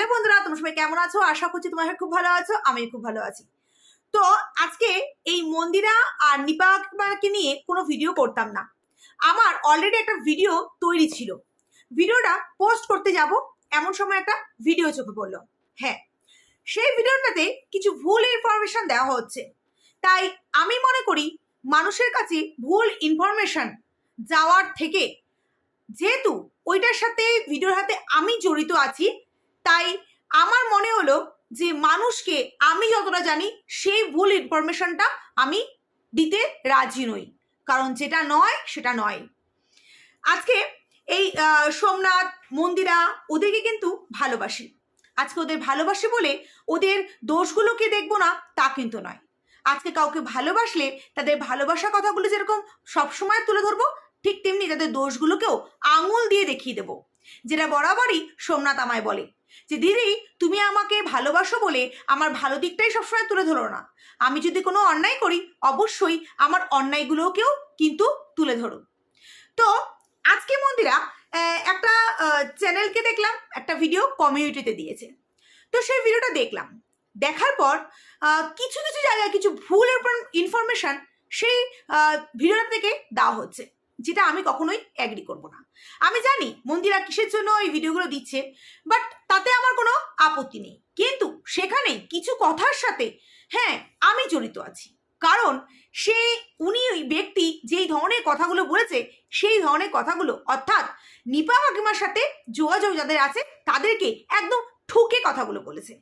Hello বন্ধুরা, তোমরা সবাই কেমন আছো? আশা করছি তোমরা খুব ভালো আছো আমি খুব ভালো আছি। তো আজকে এই মন্দিরা আর নিপাকে নিয়ে কোনো ভিডিও করতাম না। আমার অলরেডি একটা ভিডিও তৈরি ছিল। ভিডিওটা পোস্ট করতে যাব, এমন সময় একটা ভিডিও চোখে পড়ল। হ্যাঁ সেই ভিডিওটাতে কিছু ভুল ইনফরমেশন দেওয়া হচ্ছে। তাই আমি মনে করি মানুষের কাছে ভুল ইনফরমেশন যাওয়ার থেকে, যেহেতু ওইটার সাথে ভিডিওর হাতে আমি জড়িত আছি তাই আমার মনে হলো যে মানুষকে আমি যতটা জানি সেই ভুল ইনফরমেশনটা আমি দিতে রাজি নই। কারণ যেটা নয়, সেটা নয়। আজকে এই সোমনাথ, মন্দিরা ওদেরকে কিন্তু ভালোবাসি। আজকে ওদের ভালোবাসি বলে ওদের দোষগুলোকে দেখব না, তা কিন্তু নয়। আজকে কাউকে ভালোবাসলে তাদের ভালোবাসার কথাগুলো যেরকম সবসময় তুলে ধরবো, ঠিক তেমনি তাদের দোষগুলোকেও আঙুল দিয়ে দেখিয়ে দেবো। যেটা বরাবরই সোমনাথ আমায় বলে। যে, দিদি, তুমি আমাকে ভালোবাসো বলে আমার ভালো দিকটাই সবসময় তুলে ধরো না। আমি যদি কোনো অন্যায় করি, অবশ্যই আমার অন্যায়গুলোকেও কিন্তু তুলে ধরো। তো, আজকে মন্দিরা একটা চ্যানেলকে দেখলাম, একটা ভিডিও কমিউনিটিতে দিয়েছে। তো সেই ভিডিওটা দেখলাম। দেখার পর কিছু কিছু জায়গায় কিছু ভুল ইনফরমেশন সেই ভিডিওটা থেকে দেওয়া হচ্ছে। যেটা আমি কখনোই অ্যাগ্রি করব না। আমি জানি মন্দিরা কিসের জন্য এই ভিডিওগুলো দিচ্ছে বাট তাতে আমার কোনো আপত্তি নেই। কিন্তু সেখানে কিছু কথার সাথে হ্যাঁ আমি জড়িত আছি। কারণ সে, উনি ওই ব্যক্তি যেই ধরনের কথাগুলো বলেছে, সেই ধরনের কথাগুলো, অর্থাৎ নিপা কাকিমার সাথে যোগাযোগ যাদের আছে, তাদেরকে একদম ঠুকে কথাগুলো বলেছে।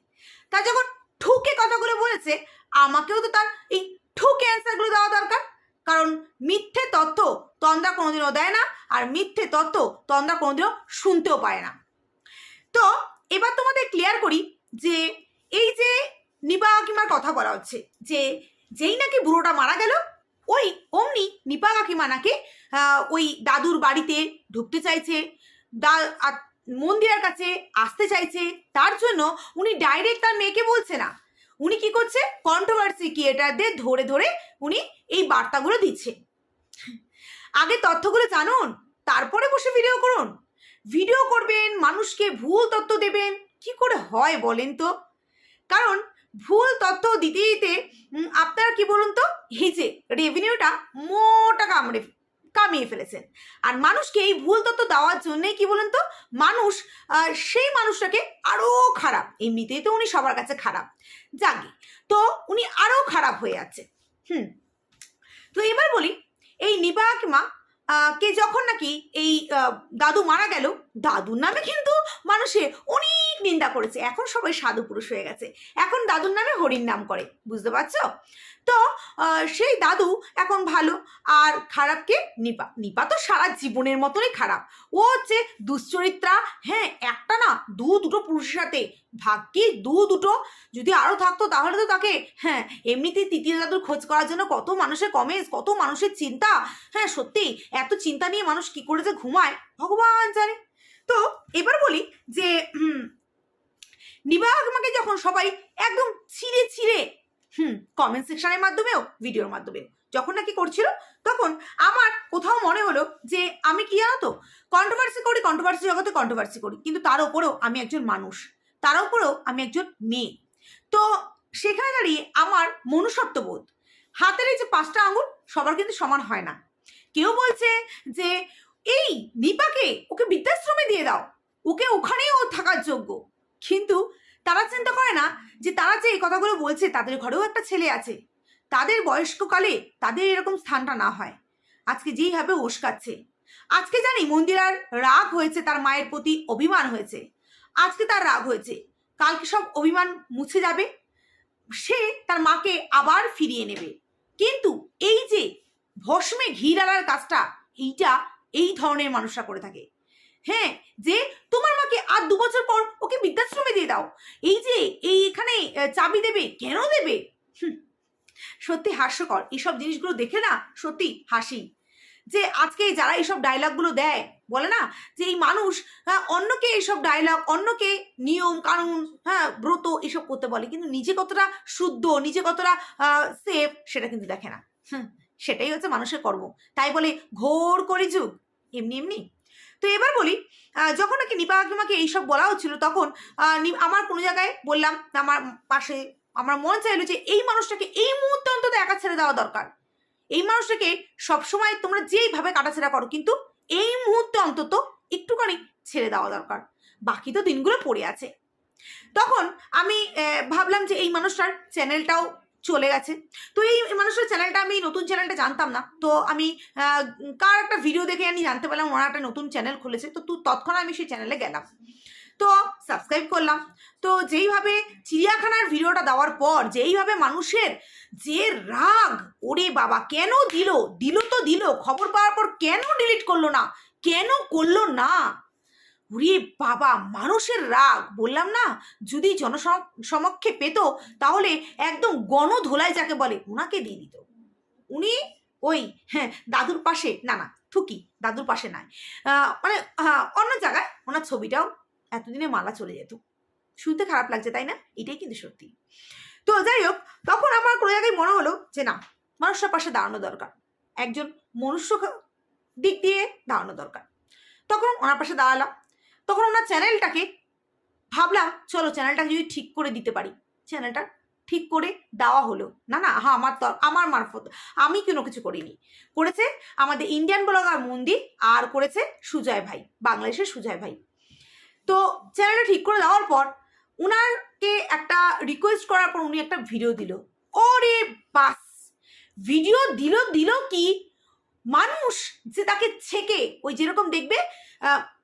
তা যখন ঠুকে কথাগুলো বলেছে, আমাকেও তো তার এই ঠুকে অ্যান্সারগুলো দেওয়া দরকার। কারণ মিথ্যে তথ্য তন্দ্রা কোনোদিনও দেয় না, আর মিথ্যে তথ্য তন্দ্রা কোনোদিনও শুনতেও পায় না। তো এবার তোমাদের ক্লিয়ার করি যে এই যে নিপা কাকিমার কথা বলা হচ্ছে, যে যেই নাকি বুড়োটা মারা গেল, ওই অমনি নিপা কাকিমা নাকি ওই দাদুর বাড়িতে ঢুকতে চাইছে, দা মন্দিরের কাছে আসতে চাইছে, তার জন্য উনি ডাইরেক্ট তার মেয়েকে বলছে না। উনি কি করছে? কন্ট্রোভার্সি ক্রিয়েটারদের ধরে ধরে উনি এই বার্তাগুলো দিচ্ছে। আগে তথ্যগুলো জানুন, তারপরে বসে ভিডিও করুন। ভিডিও করবেন, মানুষকে ভুল তথ্য দেবেন। কি করে হয় বলেন তো? কারণ ভুল তথ্য দিতে দিতে আপনারা কি বলুন তো? যে রেভিনিউটা মোটা কামড়ে কামিয়ে ফেলেছেন। আর মানুষকে এই ভুল তথ্য দেওয়ার জন্যই কি বলুন তো? মানুষ সেই মানুষটাকে আরও খারাপ। এমনিতেই তো উনি সবার কাছে খারাপ। জাগে তো উনি আরও খারাপ হয়ে যাচ্ছে হুম। তো এবার বলি এই কাকিমা আহ, কে যখন নাকি এই দাদু মারা গেল দাদুর নামে কিন্তু মানুষে অনেক নিন্দা করেছে। এখন সবাই সাধু পুরুষ হয়ে গেছে। এখন দাদুর নামে হরির নাম করে। বুঝতে পারছ? তো সেই দাদু এখন ভালো। আর খারাপকে নিপা। নিপা তো সারা জীবনের মতনই খারাপ। ও হচ্ছে দুশ্চরিত্রা। হ্যাঁ একটা না, দু দুটো পুরুষের সাথে। ভাগ্যি দু দুটো। যদি আরও থাকতো তাহলে তো তাকে হ্যাঁ এমনিতেই তৃতীয় দাদুর খোঁজ করার জন্য কত মানুষের কমেন্টস কত মানুষের চিন্তা। হ্যাঁ সত্যি, এত চিন্তা নিয়ে মানুষ কি করে যে ঘুমায়? ভগবান জানে। তো, এবার বলি যে নিবাহ আমাকে যখন সবাই একদম ছিঁড়ে ছিঁড়ে, হুম কমেন্ট সেকশনের মাধ্যমেও ভিডিওর মাধ্যমেও যখন নাকি করছিল, তখন আমার কোথাও মনে হলো যে, আমি কি জানো তো? কন্ট্রোভার্সি করি কন্ট্রোভার্সি জগতে কন্ট্রোভার্সি করি। কিন্তু তার উপরেও আমি একজন মানুষ। তার উপরেও আমি একজন মেয়ে। তো সেখানে দাঁড়িয়ে আমার মনুষ্যত্ববোধ। হাতের এই যে পাঁচটা আঙুল, সবার কিন্তু সমান হয় না। কেউ বলছে যে, এই, নিপাকে, ওকে বৃদ্ধাশ্রমে দিয়ে দাও। ওকে ওখানেই ও থাকার যোগ্য। কিন্তু তারা চিন্তা করে না যে তারা যে এই কথাগুলো বলছে, তাদের ঘরেও একটা ছেলে আছে। তাদের বয়স্ককালে তাদের এরকম স্থানটা না হয়। আজকে যেইভাবে উস্কাচ্ছে আজকে জানি মন্দিরার রাগ হয়েছে, তার মায়ের প্রতি অভিমান হয়েছে। আজকে তার রাগ হয়েছে। কালকে সব অভিমান মুছে যাবে। সে তার মাকে আবার ফিরিয়ে নেবে। কিন্তু এই যে ভস্মে ঘি ডালার কাজটা, এইটা এই ধরনের মানুষরা করে থাকে। হ্যাঁ যে তোমার মাকে আর দু বছর পর ওকে বৃদ্ধাশ্রমে দিয়ে দাও। এই যে এই এখানে চাবি দেবে কেন দেবে? সত্যি হাস্যকর। এইসব জিনিসগুলো দেখে না সত্যি হাসি। যে আজকে যারা এইসব ডায়লগগুলো দেয় বলে না? যে এই মানুষ হ্যাঁ অন্যকে এইসব ডায়লগ অন্যকে নিয়ম কানুন হ্যাঁ ব্রত এসব করতে বলে। কিন্তু নিজে কতটা শুদ্ধ নিজে কতটা সেফ সেটা কিন্তু দেখে না। হুম, সেটাই হচ্ছে মানুষের কর্ম। তাই বলে ঘোর করি যুগ এমনি এমনি। তো এবার বলি যখন নাকি নিপা কাকিমাকে এইসব বলা হচ্ছিল, তখন আমার কোনো জায়গায় বললাম, আমার পাশে আমার মন চাইলো যে এই মানুষটাকে এই মুহূর্তে অন্তত একা ছেড়ে দেওয়া দরকার। এই মানুষটাকে সবসময় তোমরা যেইভাবে কাটাছেড়া করো, কিন্তু এই মুহূর্তে অন্তত একটুখানি ছেড়ে দেওয়া দরকার। বাকি তো দিনগুলো পড়ে আছে। তখন আমি ভাবলাম যে এই মানুষটার চ্যানেলটাও চলে গেছে। তো এই মানুষের চ্যানেলটা আমি নতুন চ্যানেলটা জানতাম না। তো আমি কার একটা ভিডিও দেখে আমি জানতে পারলাম ওরা একটা নতুন চ্যানেল খুলেছে। তো তু- তৎক্ষণাৎ আমি সেই চ্যানেলে গেলাম। তো সাবস্ক্রাইব করলাম। তো যেইভাবে চিড়িয়াখানার ভিডিওটা দেওয়ার পর, যেইভাবে মানুষের যে রাগ, ওরে বাবা, কেন দিল? দিল তো দিল। খবর পাওয়ার পর কেন ডিলিট করল না? কেন করল না? ওরে বাবা, মানুষের রাগ। বললাম না, যদি জনসমক্ষে পেত, তাহলে একদম গণধোলাই যাকে বলে ওনাকে দিয়ে দিত। উনি ওই হ্যাঁ দাদুর পাশে, না না, থুকি, দাদুর পাশে নয় মানে অন্য জায়গায় ওনার ছবিটাও এতদিনে মালা চলে যেত। শুনতে খারাপ লাগছে, তাই না? এটাই কিন্তু সত্যি। তো যাই হোক, তখন আমার কোনো জায়গায় মনে হলো যে, না মানুষটার পাশে দাঁড়ানো দরকার। একজন মনুষ্য দিক দিয়ে দাঁড়ানো দরকার। তখন ওনার পাশে দাঁড়ালাম। তখন ওনার চ্যানেলটাকে ভাবলাম, চলো চ্যানেলটাকে যদি ঠিক করে দিতে পারি। চ্যানেলটা ঠিক করে দেওয়া হলো। না না হ্যাঁ আমার তর- আমার মারফত। আমি কোনো কিছু করিনি। করেছে আমাদের ইন্ডিয়ান ব্লগার মন্দির আর করেছে সুজয় ভাই, বাংলাদেশের সুজয় ভাই। তো চ্যানেলটা ঠিক করে দেওয়ার পর উনারকে একটা রিকোয়েস্ট করার পর উনি একটা ভিডিও দিল। ওরে বাস! ভিডিও দিল দিল কি? মানুষ যে তাকে ছেকে, ওই যেরকম দেখবে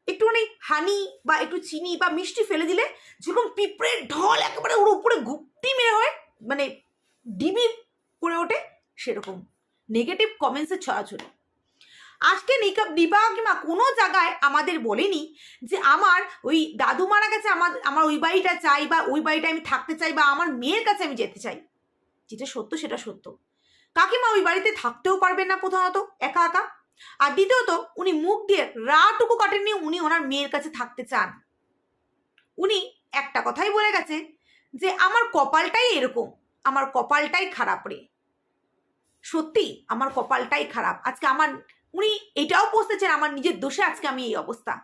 একটুখানি হানি বা একটু চিনি বা মিষ্টি ফেলে দিলে যেরকম পিঁপড়ের ঢল একেবারে ওর উপরে গুপ্তি মেরে হয় মানে ডিবি করে ওঠে, সেরকম। নেগেটিভ কমেন্টসের ছড়াছড়ি। আজকে নিকা দিবা কিংবা কোনো জায়গায় আমাদের বলেনি যে আমার ওই দাদু মারা গেছে, আমার আমার ওই বাড়িটা চাই বা ওই বাড়িটা আমি থাকতে চাই বা আমার মেয়ের কাছে আমি যেতে চাই। যেটা সত্য সেটা সত্য। কাকিমা ওই বাড়িতে থাকতেও পারবেন না প্রথমত একা একা। আর দ্বিতীয়ত, উনি মুখ দিয়ে রাটুকু কাটেননি উনি ওনার মেয়ের কাছে থাকতে চান। উনি একটা কথাই বলে গেছে যে, আমার কপালটাই এরকম, আমার কপালটাই খারাপ রে। সত্যি, আমার কপালটাই খারাপ। আজকে আমার, উনি এটাও বসতেছেন আমার নিজের দোষে আজকে আমি এই অবস্থা।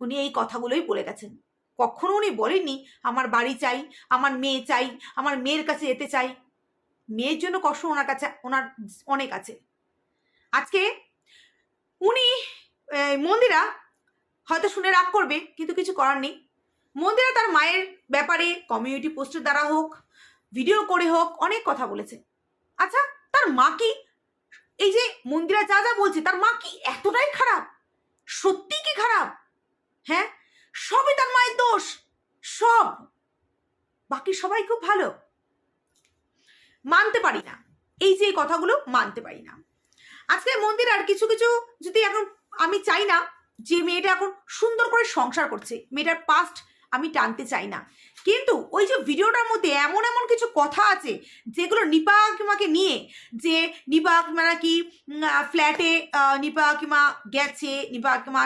উনি এই কথাগুলোই বলে গেছেন। কখনো উনি বলেননি, আমার বাড়ি চাই, আমার মেয়ে চাই, আমার মেয়ের কাছে যেতে চাই। মেয়ের জন্য কষ্ট ওনার কাছে, ওনার অনেক আছে। আজকে উনি মন্দিরা হয়তো শুনে রাগ করবে, কিন্তু কিছু করার নেই। মন্দিরা তার মায়ের ব্যাপারে কমিউনিটি পোস্টের দ্বারা হোক ভিডিও করে হোক, অনেক কথা বলেছে। আচ্ছা তার মা কি, এই যে মন্দিরা যা যা বলছে, তার মা কি এতটাই খারাপ? সত্যি কি খারাপ? হ্যাঁ? সবই তার মায়ের দোষ। সব। বাকি সবাই খুব ভালো। মানতে পারি না। এই যে কথাগুলো মানতে পারি না। আজকে মন্দির আর কিছু কিছু যদি এখন আমি চাই না, যে মেয়েটা এখন সুন্দর করে সংসার করছে, মেয়েটার পাস্ট আমি টানতে চাই না। কিন্তু ওই যে ভিডিওটার মধ্যে এমন এমন কিছু কথা আছে, যেগুলো নিপা কিমাকে নিয়ে, যে নিপা কিমা নাকি ফ্ল্যাটে নিপা কিমা গেছে, নিপা কিমা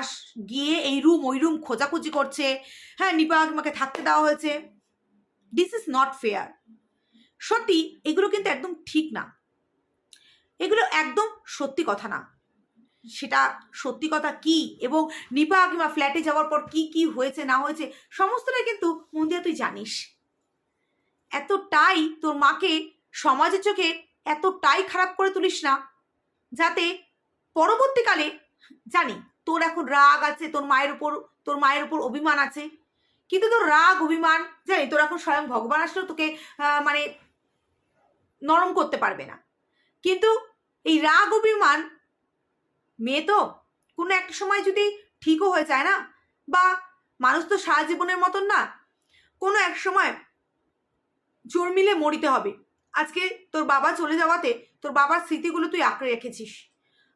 গিয়ে এই রুম ওই রুম খোঁজাখুঁজি করছে হ্যাঁ নিপা কিমাকে থাকতে দেওয়া হয়েছে। দিস ইজ নট ফেয়ার সত্যি, এগুলো কিন্তু একদম ঠিক না। এগুলো একদম সত্যি কথা না। সেটা সত্যি কথা কি এবং নিপা কিংবা ফ্ল্যাটে যাওয়ার পর কি কি হয়েছে, না হয়েছে, সমস্তটাই কিন্তু মন্দিরা তুই জানিস। এতটাই তোর মাকে সমাজের চোখে এতটাই খারাপ করে তুলিস না, যাতে পরবর্তীকালে, জানি তোর এখন রাগ আছে, তোর মায়ের উপর, তোর মায়ের উপর অভিমান আছে, কিন্তু তোর রাগ, অভিমান, জানি তোর এখন স্বয়ং ভগবান আসলেও তোকে মানে নরম করতে পারবে না। কিন্তু এই রাগ অভিমান মেয়ে তো কোনো একটা সময় যদি ঠিকও হয়ে যায় না, বা মানুষ তো সারা জীবনের মতন না, কোনো এক সময় জোর মিলে মরিতে হবে। আজকে তোর বাবা চলে যাওয়াতে তোর বাবার স্মৃতিগুলো তুই আঁকড়ে রেখেছিস।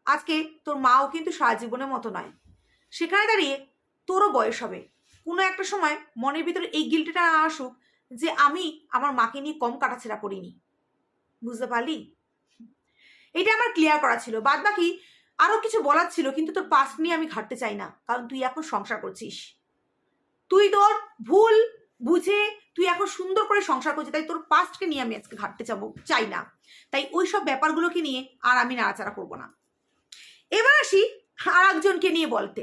আজকে তোর মাও কিন্তু সারা জীবনের মতো নয়। সেখানে দাঁড়িয়ে তোরও বয়স হবে। কোনো একটা সময় মনের ভিতরে এই গিল্টিটা না আসুক যে আমি আমার মাকে নিয়ে কম কাটাছেড়া করিনি। বুঝতে পারলি? এটা আমার ক্লিয়ার করা ছিল। বাদ বাকি আরও কিছু বলার ছিল, কিন্তু তোর পাস্ট নিয়ে আমি ঘাটতে চাই না, কারণ তুই এখন সংসার করছিস। তুই তোর ভুল বুঝে তুই এখন সুন্দর করে সংসার করছিস, তাই তোর পাস্টকে নিয়ে আমি আজকে ঘাটতে চাবো চাই না। তাই ওই সব ব্যাপারগুলোকে নিয়ে আর আমি নাড়াচাড়া করব না। এবার আসি আর একজনকে নিয়ে বলতে।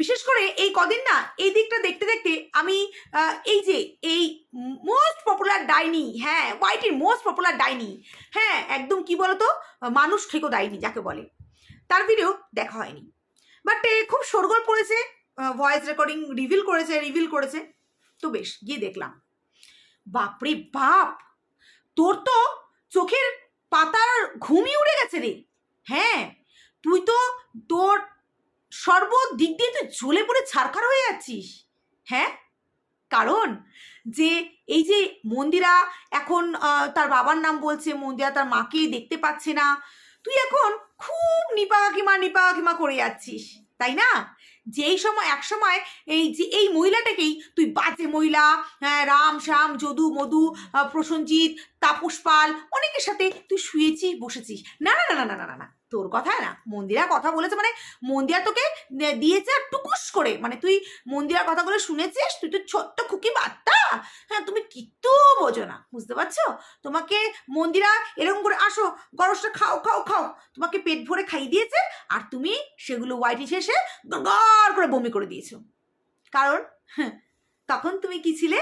বিশেষ করে এই কদিন না, এই দিকটা দেখতে দেখতে আমি এই যে, এই মোস্ট পপুলার ডাইনি হ্যাঁ ওয়াইটির মোস্ট পপুলার ডাইনি হ্যাঁ একদম কি বলতো, মানুষ ঠেকো ডাইনি, যাকে বলে। তার ভিডিও দেখা হয়নি। বাট খুব সরগোল পড়েছে ভয়েস রেকর্ডিং রিভিল করেছে রিভিল করেছে। তো বেশ, গিয়ে দেখলাম। বাপরে বাপ! তোর তো চোখের পাতার ঘুমই উড়ে গেছে রে। হ্যাঁ তুই তো তোর সর্বদিক দিয়ে তুই ঝুলে পড়ে ছারখার হয়ে যাচ্ছিস হ্যাঁ? কারণ যে এই যে মন্দিরা এখন তার বাবার নাম বলছে, মন্দিরা তার মাকে দেখতে পাচ্ছে না, তুই এখন খুব নিপা কাকিমা নিপা কাকিমা করে যাচ্ছিস তাই না? যেই সময়, এক সময় এই যে এই মহিলাটাকেই তুই বাজে মহিলা হ্যাঁ, রাম শ্যাম, যদু, মধু প্রসঞ্জিৎ, তাপস পাল অনেকের সাথে তুই শুয়েছিস, বসেছিস। না না না না না না না। তোর কথা না মন্দিরা কথা বলেছে মানে মন্দিরা তোকে দিয়েছে আর টুকুস করে। মানে তুই মন্দিরার কথাগুলো শুনেছিস? তুই তো ছোট্ট খুকি বার্তা হ্যাঁ তুমি কিত্তু বোঝো না বুঝতে পারছ? তোমাকে মন্দিরা এরকম করে আসো গরসটা খাও খাও খাও। তোমাকে পেট ভরে খাইয়ে দিয়েছে আর তুমি সেগুলো হোয়াইট শেষে গড় করে বমি করে দিয়েছ। কারণ হ্যাঁ, তখন তুমি কি ছিলে?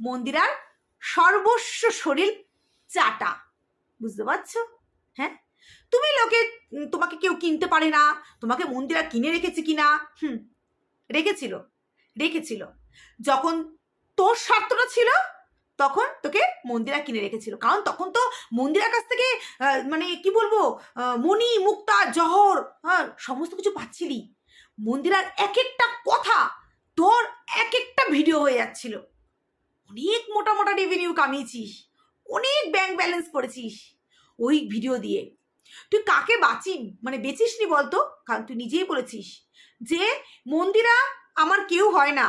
মন্দিরার সর্বস্ব শরীর চাটা বুঝতে পারছ? হ্যাঁ তুমি লোকে তোমাকে কেউ কিনতে পারে না। তোমাকে মন্দিরা কিনে রেখেছে কিনা? হুম, রেখেছিল রেখেছিল। যখন তোর স্বার্থটা ছিল, তখন তোকে মন্দিরা কিনে রেখেছিল। কারণ তখন তো মন্দিরার কাছ থেকে মানে কি বলব মণি, মুক্তা, জহর হ্যাঁ সমস্ত কিছু পাচ্ছিলি। মন্দিরার এক একটা কথা তোর এক একটা ভিডিও হয়ে যাচ্ছিল। অনেক মোটা মোটা রেভিনিউ কামিয়েছিস, অনেক ব্যাংক ব্যালেন্স করেছিস। ওই ভিডিও দিয়ে তুই কাকে বাঁচি মানে বেচিস নি বলতো? কারণ তুই নিজেই বলেছিস যে, মন্দিরা আমার কেউ হয় না।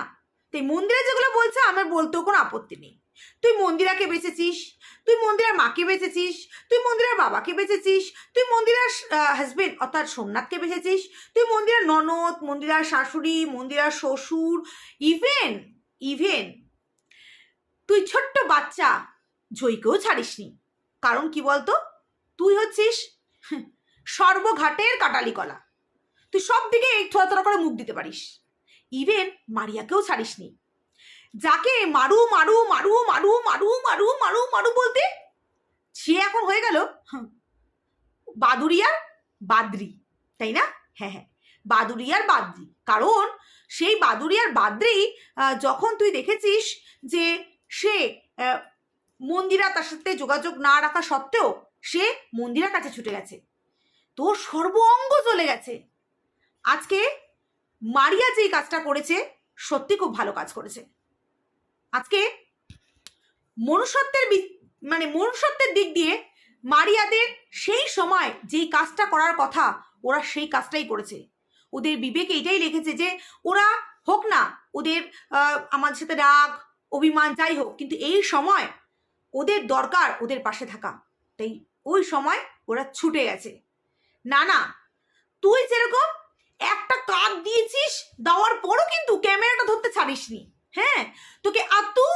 তাই মন্দিরা যেগুলো বলছে, আমার বলতেও কোনো আপত্তি নেই। তুই মন্দিরাকে বেঁচেছিস, তুই মন্দিরার মাকে বেঁচেছিস, তুই মন্দিরার বাবাকে বেঁচেছিস, তুই মন্দিরার হাজবেন্ড অর্থাৎ সোমনাথকে বেঁচেছিস, তুই মন্দিরার ননদ, মন্দিরার শাশুড়ি, মন্দিরার শ্বশুর ইভেন ইভেন তুই ছোট্ট বাচ্চা জয়কেও ছাড়িসনি। কারণ কি বলতো? তুই হচ্ছিস সর্বঘাটের কাটালি কলা। তুই সব দিকে এই থোড়া করে মুখ দিতে পারিস। ইভেন মারিয়াকেও ছাড়িসনি। যাকে মারু মারু মারু মারু মারু মারু মারু মারু বলতে সে এখন হয়ে গেল বাদুরিয়ার বাদ্রি, তাই না? হ্যাঁ হ্যাঁ বাদুরিয়ার বাদ্রি। কারণ সেই বাদুরিয়ার বাদ্রি যখন তুই দেখেছিস যে সে মন্দিরা তার সাথে যোগাযোগ না রাখা সত্ত্বেও সে মন্দিরার কাছে ছুটে গেছে। তোর সর্ব অঙ্গ চলে গেছে। আজকে মারিয়া যেই কাজটা করেছে সত্যি খুব ভালো কাজ করেছে। আজকে মনুষ্যত্বের মানে মনুষ্যত্বের দিক দিয়ে মারিয়াদের সেই সময় যেই কাজটা করার কথা ওরা সেই কাজটাই করেছে। ওদের বিবেকে এটাই লিখেছে যে ওরা হোক না ওদের আহ, আমাদের সাথে রাগ অভিমান যাই হোক কিন্তু এই সময় ওদের দরকার ওদের পাশে থাকা। তাই ওই সময় ওরা ছুটে গেছে। না না তুই যেরকম একটা কাক দিয়েছিস, দেওয়ার পরও কিন্তু ক্যামেরাটা ধরতে ছাড়িসনি। হ্যাঁ তোকে আতু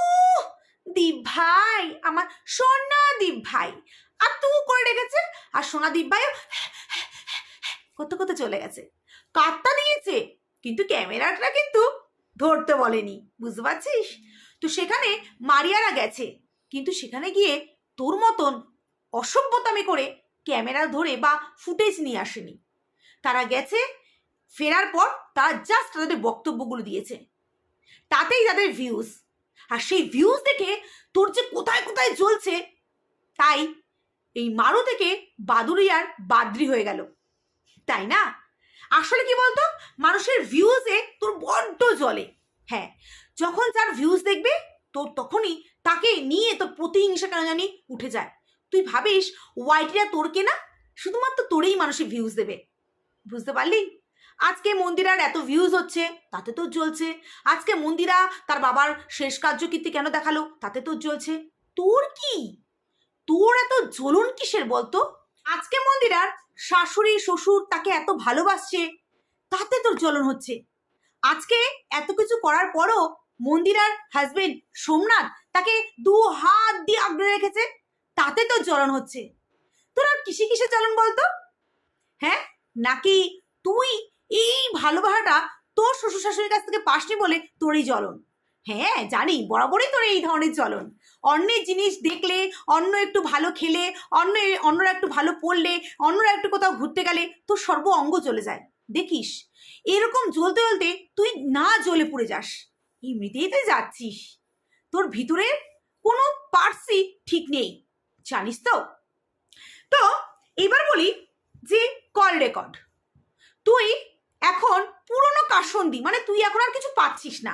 দীপ ভাই আমার সোনা দীপ ভাই আতু করে রেখেছে আর সোনা দীপ ভাই করতে করতে চলে গেছে। কাকটা দিয়েছে, কিন্তু ক্যামেরাটা কিন্তু ধরতে বলেনি, বুঝতে পারছিস? তো সেখানে মারিয়ারা গেছে, কিন্তু সেখানে গিয়ে তোর মতন অসভ্যতামি করে ক্যামেরা ধরে বা ফুটেজ নিয়ে আসেনি। তারা গেছে, ফেরার পর তারা জাস্ট তাদের বক্তব্যগুলো দিয়েছে। তাতেই তাদের ভিউজ আর সেই ভিউজ দেখে তোর যে কোথায় কোথায় জ্বলছে, তাই এই মারু থেকে বাদুরিয়ার বাদ্রি হয়ে গেল। তাই না? আসলে কি বলতো, মানুষের ভিউজে তোর বড্ড জ্বলে। হ্যাঁ যখন যার ভিউজ দেখবে, তোর তখনই তাকে নিয়ে তোর প্রতিহিংসা কেন জানি উঠে যায়। তুই ভাবিস ওয়াইটিরা তোরকে না শুধুমাত্র তোরেই মানুষের ভিউজ দেবে। বুঝতে পারলি? আজকে মন্দিরার এত ভিউজ হচ্ছে, তাতে তো জ্বলছে। আজকে মন্দিরা তার বাবার শেষ কার্যকীর্তি কেন দেখাল, তাতে তো জ্বলছে। তোর কি? তোর এত জ্বলন কিসের বলতো? আজকে মন্দিরার শাশুড়ি, শ্বশুর তাকে এত ভালোবাসছে, তাতে তোর জ্বলন হচ্ছে। আজকে এত কিছু করার পরও মন্দিরার হাজবেন্ড সোমনাথ তাকে দু হাত দিয়ে আগলে রেখেছে। তাতে তোর জ্বলন হচ্ছে। তোর কিসে কিসে জ্বলন বলতো? হ্যাঁ? নাকি তুই এই ভালোবাসাটা তোর শ্বশুর শাশুড়ির কাছ থেকে পাসনি বলে তোর এই জ্বলন? হ্যাঁ জানি, বরাবরই তোর এই ধরনের জ্বলন। অন্যের জিনিস দেখলে, অন্য একটু ভালো খেলে অন্য অন্যরা একটু ভালো পড়লে, অন্যরা একটু কোথাও ঘুরতে গেলে তোর সর্ব অঙ্গ চলে যায়। দেখিস, এরকম জ্বলতে জ্বলতে তুই না জ্বলে পড়ে যাস। এমনিতেই তুই যাচ্ছিস। তোর ভিতরে কোনো পার্সি ঠিক নেই। জানিস তো? তো, এবার বলি যে কল রেকর্ড তুই এখন পুরনো কাসন্দি মানে তুই এখন আর কিছু পাচ্ছিস না।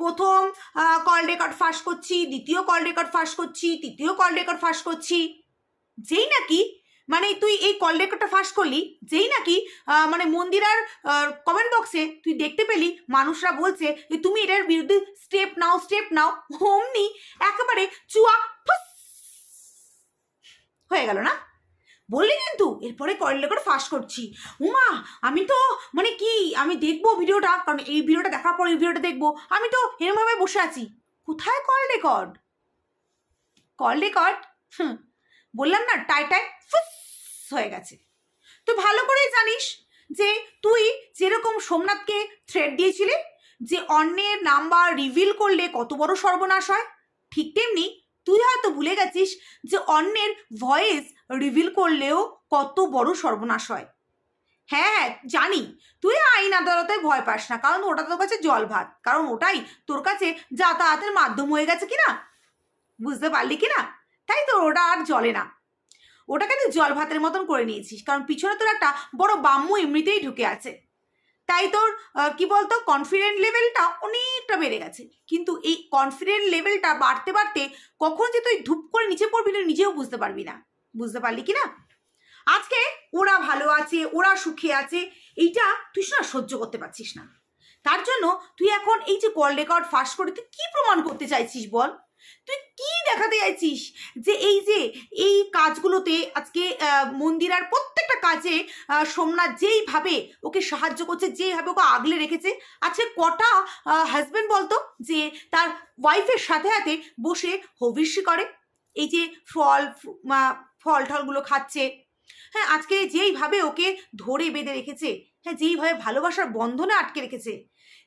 প্রথম কল রেকর্ড ফাঁস করছি, দ্বিতীয় কল রেকর্ড ফাঁস করছি, তৃতীয় কল রেকর্ড ফাঁস করছি। যেই নাকি মানে তুই এই কল রেকর্ডটা ফাঁস করলি, যেই নাকি মানে মন্দিরার কমেন্ট বক্সে তুই দেখতে পেলি, মানুষরা বলছে যে তুমি এটার বিরুদ্ধে স্টেপ নাও স্টেপ নাও। অমনি একেবারে চুয়া, ফুস হয়ে গেল না? বললি কিন্তু, এরপরে কল রেকর্ড ফাঁস করছি। উমা, আমি তো মানে কি, আমি দেখব ভিডিওটা, কারণ এই ভিডিওটা দেখার পর এই ভিডিওটা দেখব। আমি তো এরমভাবে বসে আছি। কোথায় কল রেকর্ড কল রেকর্ড হুম, বললাম না, টাই টাই ফুস হয়ে গেছে। তুই ভালো করেই জানিস যে তুই যেরকম সোমনাথকে থ্রেড দিয়েছিলি, যে অন্যের নাম্বার রিভিল করলে কত বড় সর্বনাশ হয়, ঠিক তেমনি তুই হয়তো ভুলে গেছিস যে অন্যের ভয়েস রিভিল করলেও কত বড় সর্বনাশ হয়। হ্যাঁ হ্যাঁ জানি। তুই আইন আদালতে ভয় পাস না, কারণ ওটা তোর কাছে জল ভাত। কারণ ওটাই তোর কাছে যাতায়াতের মাধ্যম হয়ে গেছে কিনা? বুঝতে পারলি কিনা? তাই তো ওটা আর জলে না। ওটাকে তুই জল ভাতের মতন করে নিয়েছিস, কারণ পিছনে তোর একটা বড় বাম্মু এমনিতেই ঢুকে আছে। তাই তোর কি বলতো কনফিডেন্ট লেভেলটা অনেকটা বেড়ে গেছে। কিন্তু এই কনফিডেন্ট লেভেলটা বাড়তে বাড়তে কখন যে তুই ধূপ করে নিচে পড়বি না নিজেও বুঝতে পারবি না। বুঝতে পারলি কি না? আজকে ওরা ভালো আছে, ওরা সুখে আছে, এইটা তুই না সহ্য করতে পারছিস না। তার জন্য তুই এখন এই যে কল রেকর্ড ফাঁস করে তুই কি প্রমাণ করতে চাইছিস বল? তুই কি দেখাতে চাইছিস? যে এই যে, এই কাজগুলোতে আজকে মন্দিরার প্রত্যেকটা কাজে সোমনাথ যেইভাবে ওকে সাহায্য করছে, যেইভাবে ওকে আগলে রেখেছে, আজকে কটা হাজব্যান্ড বলতো? যে তার ওয়াইফের সাথে সাথে বসে হবিষ্যি করে। এই যে ফল ফল টলগুলো খাচ্ছে। হ্যাঁ আজকে যেইভাবে ওকে ধরে বেঁধে রেখেছে হ্যাঁ যেইভাবে ভালোবাসার বন্ধনে আটকে রেখেছে।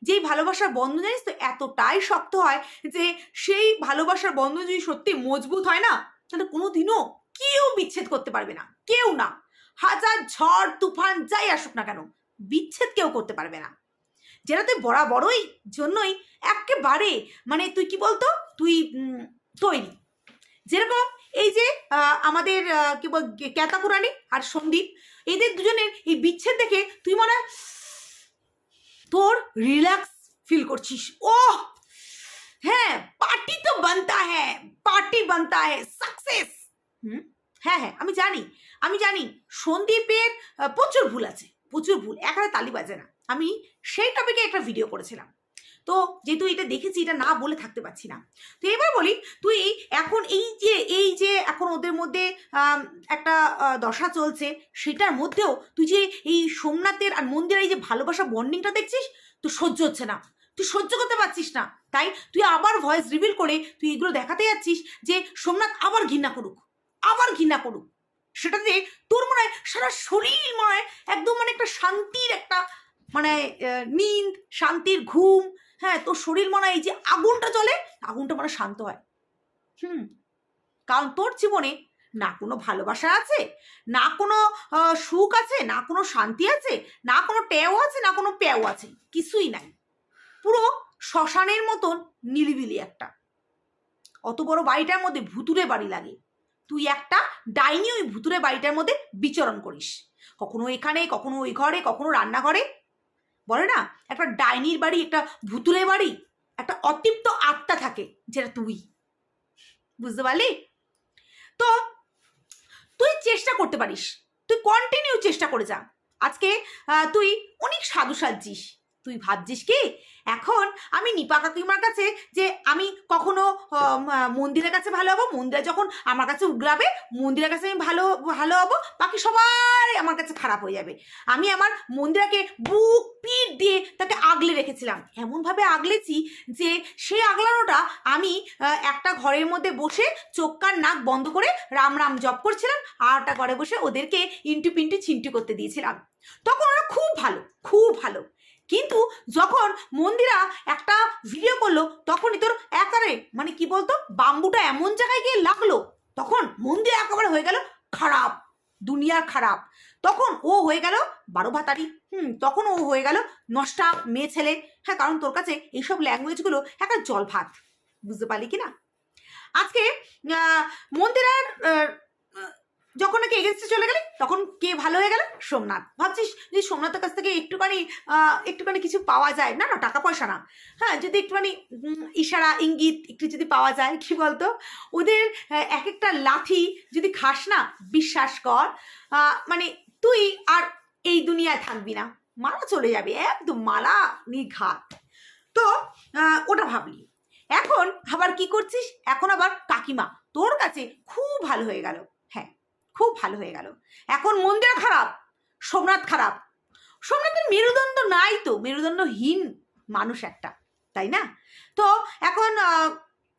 যেই ভালোবাসার বন্ধন জানিস তো, এতটাই শক্ত হয় যে সেই ভালোবাসার বন্ধন যদি সত্যি মজবুত হয় না, তাহলে কোনো দিনও কেউ বিচ্ছেদ করতে পারবে না। কেউ না। হাজার ঝড়, তুফান, যাই আসুক না কেন, বিচ্ছেদ কেউ করতে পারবে না। যেটা তুই বরাবরই জন্যই একেবারে মানে তুই কি বলতো? তুই তৈরি। যেরকম এই যে আমাদের কি বল ক্যাতা ক্যাতাপুরানি আর সন্দীপ, এদের দুজনের এই বিচ্ছেদ দেখে তুই মনে তোর রিল্যাক্স ফিল করছিস। ও হ্যাঁ পার্টি তো বানতা হ্যাঁ পার্টি বানতা হ্যাঁ সাকসেস হুম? হ্যাঁ হ্যাঁ আমি জানি আমি জানি, সন্দীপের প্রচুর ভুল আছে, প্রচুর ভুল এখানে তালি বাজে না। আমি সেই টপিকে একটা ভিডিও করেছিলাম। তো যেহেতু এটা দেখেছি, এটা না বলে থাকতে পারছি না। তো এবার বলি, তুই এখন এই যে এই যে এখন ওদের মধ্যে একটা দশা চলছে, সেটার মধ্যেও তুই যে এই সোমনাথের আর মন্দিরের এই যে ভালোবাসা বন্ডিংটা দেখছিস, তো সহ্য হচ্ছে না। তুই সহ্য করতে পারছিস না। তাই তুই আবার ভয়েস রিভিল করে তুই এগুলো দেখাতে যাচ্ছিস যে সোমনাথ আবার ঘৃণা করুক, আবার ঘৃণা করুক। সেটাতে তোর মনে হয় সারা শরীর মনে হয় একদম মানে একটা শান্তির একটা মানে নিন্দ, শান্তির ঘুম হ্যাঁ তোর শরীর মনে এই যে আগুনটা জ্বলে, আগুনটা মনে শান্ত হয়। হুম, কারণ তোর জীবনে না কোনো ভালোবাসা আছে, না কোনো সুখ আছে, না কোনো শান্তি আছে, না কোনো ট্যাও আছে, না কোনো প্যাও আছে, কিছুই নাই। পুরো শ্মশানের মতন নিলিবিলি একটা। অত বড় বাড়িটার মধ্যে ভুতুরে বাড়ি লাগে। তুই একটা ডাইনি ওই ভুতুরে বাড়িটার মধ্যে বিচরণ করিস। কখনো এখানে, কখনো ওই ঘরে, কখনো রান্নাঘরে বলে না? একটা ডাইনির বাড়ি, একটা ভুতুরে বাড়ি, একটা অতৃপ্ত আত্মা থাকে যেটা তুই। বুঝতে পারলি? তো তুই চেষ্টা করতে পারিস। তুই কন্টিনিউ চেষ্টা করে যা। আজকে তুই অনেক সাধু সাজছিস। তুই ভাবছিস কি? এখন আমি নিপা কাকিমার কাছে যে আমি কখনো মন্দিরের কাছে ভালো হব, মন্দিরে যখন আমার কাছে উগলাবে মন্দিরের কাছে আমি ভালো ভালো হব, বাকি সবাই আমার কাছে খারাপ হয়ে যাবে। আমি আমার মন্দিরাকে বুক পিঠ দিয়ে তাকে আগলে রেখেছিলাম। এমনভাবে আগলেছি যে সেই আগলানোটা আমি একটা ঘরের মধ্যে বসে চোখ কান নাক বন্ধ করে রাম রাম জপ করছিলাম আর একটা ঘরে বসে ওদেরকে ইন্টু পিন্টু ছিন্টু করতে দিয়েছিলাম। তখন ওরা খুব ভালো খুব ভালো। কিন্তু যখন মন্দিরা একটা ভিডিও করল, তখনই তোর একারে মানে কি বলতো বাম্বুটা এমন জায়গায় গিয়ে লাগল, তখন মন্দির একেবারে হয়ে গেল খারাপ, দুনিয়ার খারাপ। তখন ও হয়ে গেল বারো ভাতারি, হুম, তখন ও হয়ে গেল নষ্টা মেয়ে ছেলে। হ্যাঁ কারণ তোর কাছে এইসব ল্যাঙ্গুয়েজগুলো একটা জল ভাত বুঝতে পারলি কি না আজকে মন্দিরার যখন নাকি এগেনস্টে চলে গেলে, তখন কে ভালো হয়ে গেল? সোমনাথ। ভাবছিস যে সোমনাথের কাছ থেকে একটুখানি একটুখানি কিছু পাওয়া যায়? না না, টাকা পয়সা না। হ্যাঁ যদি একটুখানি ইশারা, ইঙ্গিত একটু যদি পাওয়া যায়, কি বলতো? ওদের এক একটা লাথি যদি খাস না, বিশ্বাস কর মানে তুই আর এই দুনিয়ায় থাকবি না। মালা চলে যাবে, একদম মালা নিঘাত। তো ওটা ভাবলি। এখন আবার কি করছিস? এখন আবার কাকিমা, তোর কাছে খুব ভালো হয়ে গেল। হ্যাঁ খুব ভালো হয়ে গেল। এখন মন্দির খারাপ সোমনাথ খারাপ। সোমনাথের মেরুদণ্ড নাই তো মেরুদণ্ডহীন মানুষ একটা তাই না? তো এখন আহ,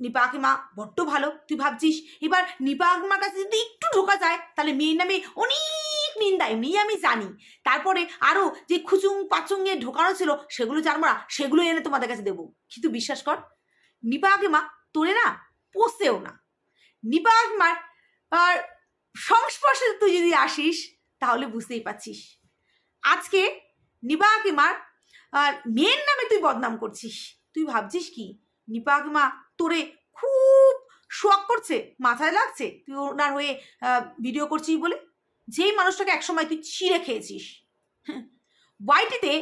নিপা কাকিমা বড্ড ভালো তুই ভাবছিস? এবার নিপা কাকিমার কাছে যদি একটু ঢোকা যায় তাহলে মেয়ের নামে অনেক নিন্দা এমনি আমি জানি। তারপরে আরও যে খুচুং পাচুংয়ে ঢোকানো ছিল সেগুলো জানব না সেগুলো এনে তোমাদের কাছে দেবো। কিন্তু বিশ্বাস কর নিপা কাকিমা তোরে না পোষেও না। নিপা কাকিমার আর সংস্পর্শে তুই যদি আসিস, তাহলে বুঝতেই পারছিস। আজকে নিপা কাকিমার মেয়ের নামে তুই বদনাম করছিস। তুই ভাবছিস কি? নিপা কাকিমা তোরে খুব শোয়াক করছে, মাথায় লাগছে? তুই ওনার হয়ে ভিডিও করছিস বলে? যেই মানুষটাকে একসময় তুই ছিঁড়ে খেয়েছিস। ওয়াইটিতে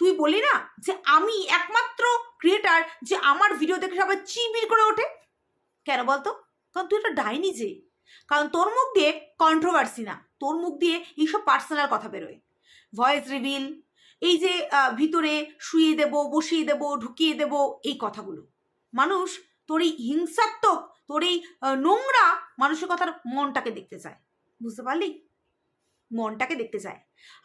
তুই বলি না যে আমি একমাত্র ক্রিয়েটার যে আমার ভিডিও দেখে সবাই চিবির করে ওঠে? কেন বলতো? কারণ তুই একটা ডাইনি যে। কারণ তোর মুখ দিয়ে কন্ট্রোভার্সি না, তোর মুখ দিয়ে এইসব পার্সোনাল কথা বেরোয়। ভয়েস রিভিল এই যে ভিতরে শুয়ে দেব, বসিয়ে দেব, ঢুকিয়ে দেব, এই কথাগুলো। মানুষ তোর এই হিংসাত্মক, তোর এই নোংরা মানসিকতার মনটাকে দেখতে চায়। বুঝতে পারলি? মনটাকে দেখতে চায়।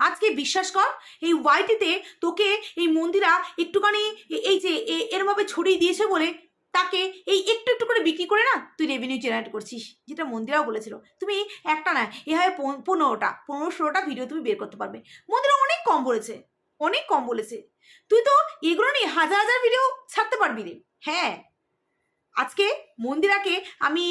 আজকে বিশ্বাস কর, এই ওয়াইটিতে তোকে এই মন্দিরা একটুখানি এই যে এরমভাবে ছড়িয়ে দিয়েছে বলে তাকে এই একটু একটু করে বিক্রি করে না তুই রেভিনিউ জেনারেট করছিস। যেটা মন্দিরাও বলেছিল। তুমি একটা না এভাবে পন- পনেরোটা পনেরো ষোলোটা ভিডিও তুমি বের করতে পারবে। মন্দিরা অনেক কম বলেছে, অনেক কম বলেছে। তুই তো এগুলো নিয়ে হাজার হাজার ভিডিও ছাড়তে পারবি রে। হ্যাঁ আজকে মন্দিরাকে আমি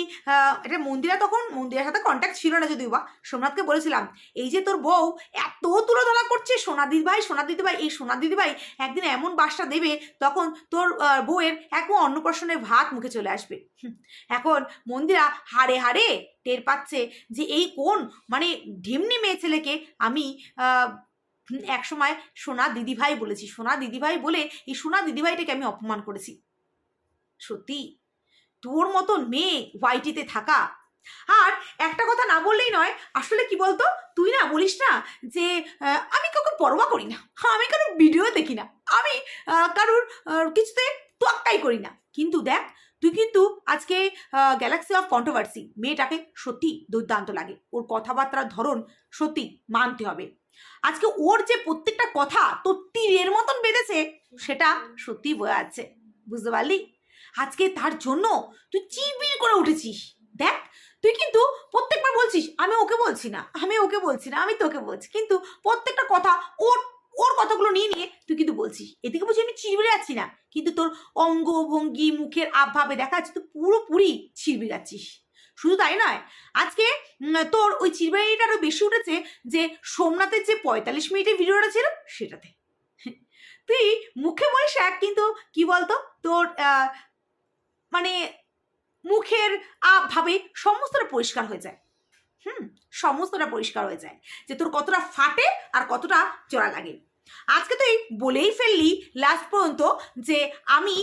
এটা মন্দিরা তখন মন্দিরার সাথে কন্ট্যাক্ট ছিল না যদিও বা সোমনাথকে বলেছিলাম এই যে তোর বউ এত তুলোধনা করছে সোনা দিদি ভাই সোনা ভাই এই সোনা দিদি ভাই একদিন এমন বাসটা দেবে তখন তোর বউয়ের একও অন্নপ্রাশনের ভাত মুখে চলে আসবে। এখন মন্দিরা হাড়ে হাড়ে টের পাচ্ছে যে এই কোন মানে ঢিমনি মেয়ে ছেলেকে আমি আহ, হুম, একসময় সোনা দিদিভাই বলেছি সোনা দিদিভাই বলে এই সোনা দিদিভাইটাকে আমি অপমান করেছি। সত্যি? তোর মতন মেয়ে ওয়াইটিতে থাকা। আর একটা কথা না বললেই নয়, আসলে কি বলতো? তুই না বলিস না যে আমি কাউকে পরোয়া করি না, আমি কারোর ভিডিও দেখি না, আমি কারোর কিছুতে তোয়াক্কাই করি না। কিন্তু দেখ, তুই কিন্তু আজকে গ্যালাক্সি অফ কন্ট্রোভার্সি মেয়েটাকে সত্যি দুর্দান্ত লাগে। ওর কথাবার্তার ধরন সত্যি মানতে হবে। আজকে ওর যে প্রত্যেকটা কথা তোর তীরের মতন বেঁধেছে, সেটা সত্যি বোঝা যাচ্ছে বুঝতে পারলি? আজকে তার জন্য তুই চিবির করে উঠেছিস। দেখ, তুই কিন্তু প্রত্যেকবার বলছিস, আমি ওকে বলছি না, আমি ওকে বলছি না, আমি তোকে বলছি। কিন্তু প্রত্যেকটা কথা ওর ওর কথাগুলো নিয়ে নিয়ে তুই কিন্তু বলছিস। এদিকে বুঝি আমি চিড়বিড়ে যাচ্ছি না? কিন্তু তোর অঙ্গ ভঙ্গি মুখের আবভাবে দেখা যাচ্ছে তুই পুরোপুরি চিড়বিড়ে যাচ্ছিস শুধু তাই নয়, আজকে তোর ওই চিড়বিড়িটা আরও বেশি উঠেছে যে সোমনাথের যে পঁয়তাল্লিশ মিনিটের ভিডিওটা ছিল সেটাতে। তুই মুখে বলিস এক, কিন্তু কি বলতো? তোর মানে মুখের ভাবে সমস্তটা পরিষ্কার হয়ে যায়। হুম, সমস্তটা পরিষ্কার হয়ে যায় যে তোর কতটা ফাটে আর কতটা চড়া লাগে। আজকে তুই বলেই ফেললি লাস্ট পর্যন্ত যে আমি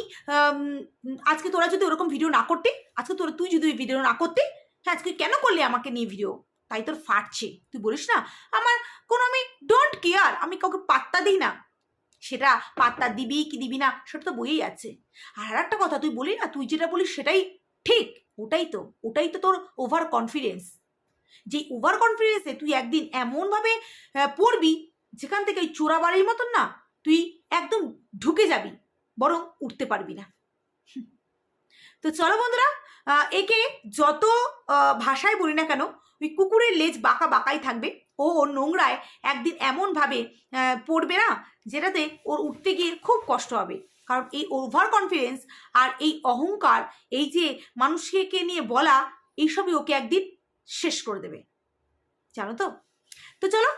আজকে তোরা যদি ওরকম ভিডিও না করতে, আজকে তোরা, তুই যদি ভিডিও না করতে হ্যাঁ আজকে কেন করলি আমাকে নিয়ে ভিডিও তাই তোর ফাটছে। তুই বলিস না, আমার কোনো আমি ডোন্ট কেয়ার আমি কাউকে পাত্তা দিই না। সেটা পাত্তা দিবি কি দিবি না, সেটা তো বইয়েই আছে। আর আর একটা কথা, তুই বলি না, তুই যেটা বলিস সেটাই ঠিক, ওটাই তো ওটাই তো তোর ওভার কনফিডেন্স যে ওভার কনফিডেন্সে তুই একদিন এমনভাবে পড়বি, যেখান থেকে ওই চোরাবাড়ির মতন না, তুই একদম ঢুকে যাবি, বরং উঠতে পারবি না। তো চলো বন্ধুরা একে যত ভাষায় বলি না কেন, ওই কুকুরের লেজ বাঁকা বাঁকাই থাকবে। ও ওর নোংরায় একদিন এমনভাবে পড়বে না, যেটাতে ওর উঠতে গিয়ে খুব কষ্ট হবে। কারণ এই ওভার কনফিডেন্স আর এই অহংকার, এই যে মানুষকে নিয়ে বলা, এইসবই ওকে একদিন শেষ করে দেবে। জানো তো? তো চলো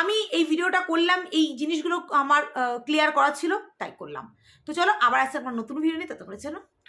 আমি এই ভিডিওটা করলাম, এই জিনিসগুলো আমার ক্লিয়ার করা ছিল, তাই করলাম। তো চলো, আবার আসছে আমার নতুন ভিডিও নিয়ে তত করে চলো টাটা